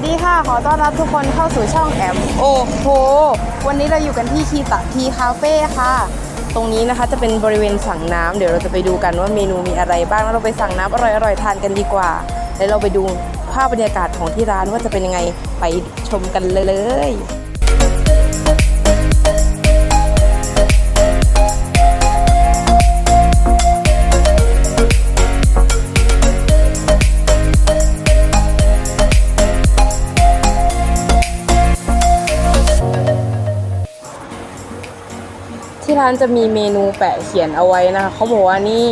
วัสดีค่ะ ขอต้อนรับทุกคนเข้าสู่ช่องแอมโอ้โห วันนี้เราอยู่กันที่คีตะทีคาเฟ่ค่ะ ตรงนี้นะคะจะเป็นบริเวณสั่งน้ำเดี๋ยวเราจะไปดูกันว่าเมนูมีอะไรบ้าง แล้วเราไปสั่งน้ำอร่อยๆทานกันดีกว่า แล้วเราไปดูภาพบรรยากาศของที่ร้านว่าจะเป็นยังไง ไปชมกันเลย ที่ร้านจะมีเมนูแปะเขียนเอาไว้นะคะเขาบอกว่านี่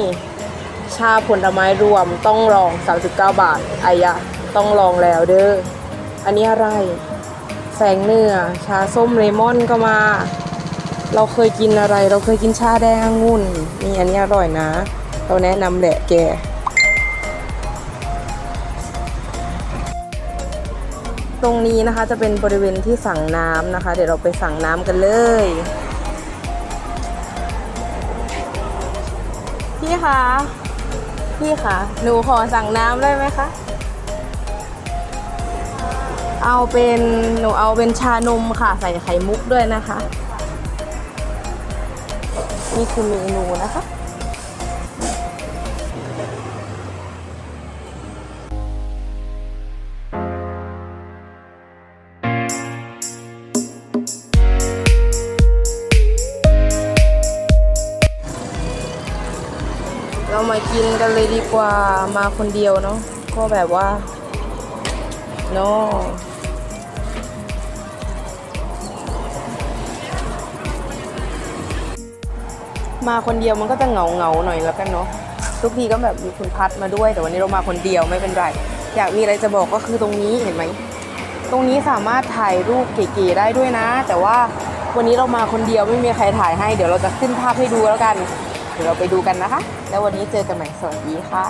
ชาผลไม้รวมต้องลอง 39 บาทอายะต้องลองแล้วเด้ออันนี้อะไร แสงเนื้อชาส้มเลมอนก็มา เราเคยกินอะไร เราเคยกินชาแดงองุ่นนี่อันนี้อร่อยนะ เราแนะนำแหละแกตรงนี้นะคะจะเป็นบริเวณที่สั่งน้ำนะคะ เดี๋ยวเราไปสั่งน้ำกันเลย คะพี่คะหนูขอสั่งน้ำได้ไหมคะ เอาเป็นหนูเอาเป็นชานมค่ะ ใส่ไข่มุกด้วยนะคะ นี่คือเมนูนะคะ เรามากินกันเลยดีกว่ามาคนเดียวเนาะก็แบบว่าเนาะมาคนเดียวมันก็จะเหงาเงาหน่อยแล้วกันเนาะทุกทีก็แบบมีคุณพัดมาด้วย แต่วันนี้เรามาคนเดียวไม่เป็นไร อยากมีอะไรจะบอกก็คือตรงนี้เห็นไหมตรงนี้สามารถถ่ายรูปเก๋ๆได้ด้วยนะ แต่ว่าวันนี้เรามาคนเดียวไม่มีใครถ่ายให้ เดี๋ยวเราจะขึ้นภาพให้ดูแล้วกัน เดี๋ยวเราไปดูกันนะคะ แล้ววันนี้เจอกันใหม่สวัสดีค่ะ